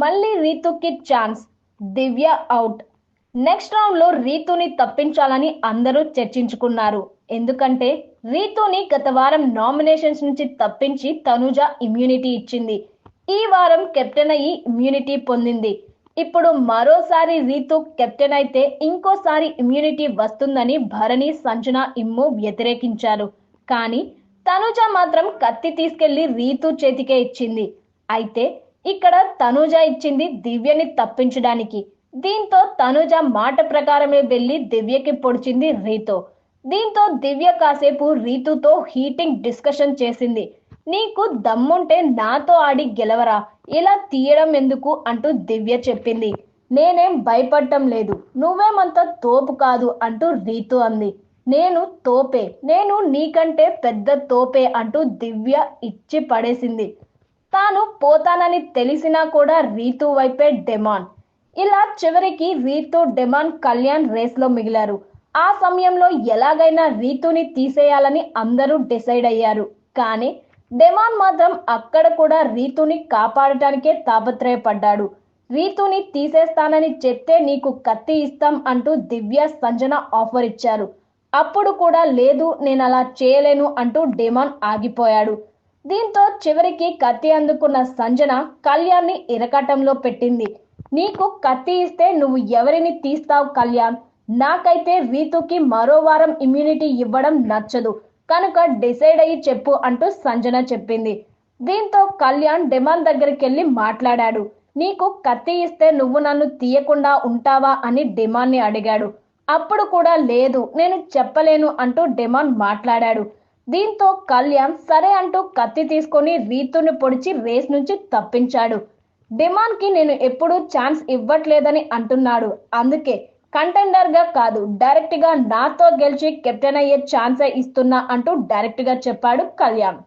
మళ్ళీ రీతుకి chance Divya out next రౌండ్లో రీతుని తప్పించాలని అందరూ చర్చించుకున్నారు. ఎందుకంటే రీతుని గత వారం నామినేషన్స్ నుంచి తప్పించి తనుజ ఇమ్యూనిటీ ఇచ్చింది. ఈ వారం కెప్టెన్ అయ్యి ఇమ్యూనిటీ పొందింది. ఇప్పుడు మరోసారి రీతు కెప్టెన్ అయితే ఇంకోసారి ఇమ్యూనిటీ వస్తుందని భరణి సంజన ఇమ్ము వ్యతిరేకించారు. కానీ తనుజ మాత్రం కత్తి తీసుకెళ్ళి రీతు చేతికే ఇచ్చింది. అయితే ఇక్కడ తనుజ ఇచ్చింది దివ్యని తప్పించడానికి. దీంతో తనుజ మాట ప్రకారమే వెళ్ళి దివ్యకి పొడిచింది రీతో. దీంతో దివ్య కాసేపు రీతుతో హీటింగ్ డిస్కషన్ చేసింది. నీకు దమ్ముంటే నాతో ఆడి గెలవరా? ఇలా తీయడం ఎందుకు అంటూ దివ్య చెప్పింది. నేనేం భయపడటం లేదు. నువ్వేమంత తోపు కాదు అంటూ రీతు అంది. నేను తోపే. నేను నీకంటే పెద్ద తోపే అంటూ దివ్య ఇచ్చి పడేసింది తాను పోతానని తెలిసినా కూడా రీతు వైపే డెమాన్ ఇలా చివరికి రీతు డెమాన్ కళ్యాణ్ రేస్లో మిగిలారు. ఆ సమయంలో ఎలాగైనా రీతుని తీసేయాలని అందరూ డిసైడ్ అయ్యారు. కానీ డెమాన్ మాత్రం అక్కడ కూడా రీతుని కాపాడటానికే తాపత్రయపడ్డాడు. రీతుని తీసేస్తానని చెప్తే నీకు కత్తి ఇస్తాం అంటూ దివ్య సంజన ఆఫర్ ఇచ్చారు. అప్పుడు కూడా లేదు నేను అలా చేయలేను అంటూ డెమాన్ ఆగిపోయాడు. దీంతో చివరికి కత్తి అందుకున్న సంజన కళ్యాణ్ని ఇరకటంలో పెట్టింది. నీకు కత్తి ఇస్తే నువ్వు ఎవరిని తీస్తావు కళ్యాణ్? నాకైతే రీతుకి మరో వారం ఇమ్యూనిటీ ఇవ్వడం నచ్చదు. కనుక డిసైడ్ అయ్యి చెప్పు అంటూ సంజన చెప్పింది. దీంతో కళ్యాణ్ డిమాండ్ దగ్గరికి వెళ్ళి మాట్లాడాడు. నీకు కత్తి ఇస్తే నువ్వు నన్ను తీయకుండా ఉంటావా అని డిమాండ్ని అడిగాడు. అప్పుడు కూడా లేదు నేను చెప్పలేను అంటూ డిమాండ్ మాట్లాడాడు. దీంతో కళ్యాణ్ సరే అంటూ కత్తి తీసుకొని రీతుని పొడిచి రేస్ నుంచి తప్పించాడు. డిమాండ్కి నేను ఎప్పుడూ ఛాన్స్ ఇవ్వట్లేదని అంటున్నాడు. అందుకే కంటెండర్గా కాదు డైరెక్ట్గా నాతో గెలిచి కెప్టెన్ అయ్యే ఛాన్సే ఇస్తున్నా అంటూ డైరెక్ట్గా చెప్పాడు కళ్యాణ్.